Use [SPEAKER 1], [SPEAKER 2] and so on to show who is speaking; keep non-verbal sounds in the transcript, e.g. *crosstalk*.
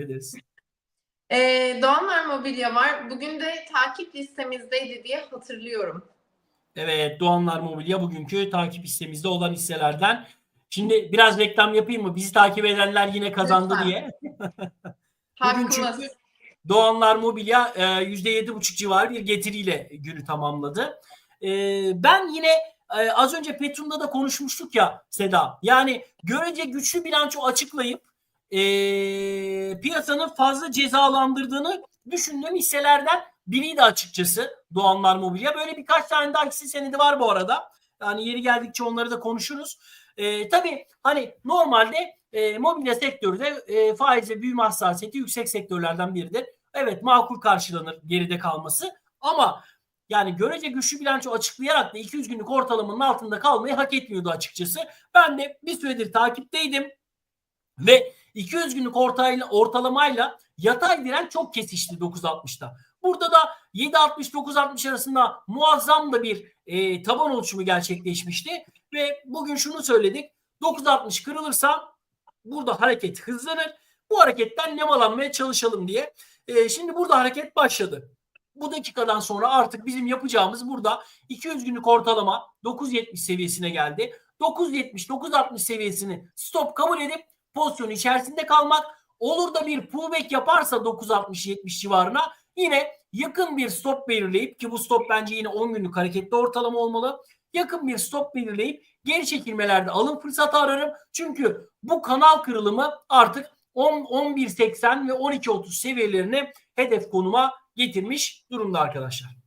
[SPEAKER 1] ederiz.
[SPEAKER 2] Ee, Doğanlar Mobilya var. Bugün de takip listemizdeydi diye hatırlıyorum.
[SPEAKER 1] Evet Doğanlar Mobilya bugünkü takip listemizde olan hisselerden. Şimdi biraz reklam yapayım mı? Bizi takip edenler yine kazandı
[SPEAKER 2] Lütfen.
[SPEAKER 1] diye. *laughs* Bugün
[SPEAKER 2] Hakkımız.
[SPEAKER 1] çünkü Doğanlar Mobilya e, %7,5 civarı bir getiriyle günü tamamladı. E, ben yine e, az önce Petrum'da da konuşmuştuk ya Seda. Yani görece güçlü bilanço açıklayıp e, piyasanın fazla cezalandırdığını düşündüğüm hisselerden biriydi açıkçası Doğanlar Mobilya. Böyle birkaç tane daha hisse senedi var bu arada. Yani yeri geldikçe onları da konuşuruz. E, tabii hani normalde e, mobilya sektörü de e, faiz ve büyüme hassasiyeti yüksek sektörlerden biridir. Evet makul karşılanır geride kalması ama yani görece güçlü bilanço açıklayarak da 200 günlük ortalamanın altında kalmayı hak etmiyordu açıkçası. Ben de bir süredir takipteydim ve 200 günlük ortayla, ortalamayla yatay diren çok kesişti 9.60'da. Burada da 7.60-9.60 arasında muazzam da bir e, taban oluşumu gerçekleşmişti. Ve bugün şunu söyledik. 9.60 kırılırsa burada hareket hızlanır. Bu hareketten nemalanmaya çalışalım diye. E, şimdi burada hareket başladı. Bu dakikadan sonra artık bizim yapacağımız burada 200 günlük ortalama 9.70 seviyesine geldi. 9.70-9.60 seviyesini stop kabul edip pozisyonun içerisinde kalmak. Olur da bir pullback yaparsa 9.60-70 civarına yine yakın bir stop belirleyip ki bu stop bence yine 10 günlük hareketli ortalama olmalı. Yakın bir stop belirleyip geri çekilmelerde alım fırsatı ararım. Çünkü bu kanal kırılımı artık 10 11.80 ve 12.30 seviyelerini hedef konuma getirmiş durumda arkadaşlar.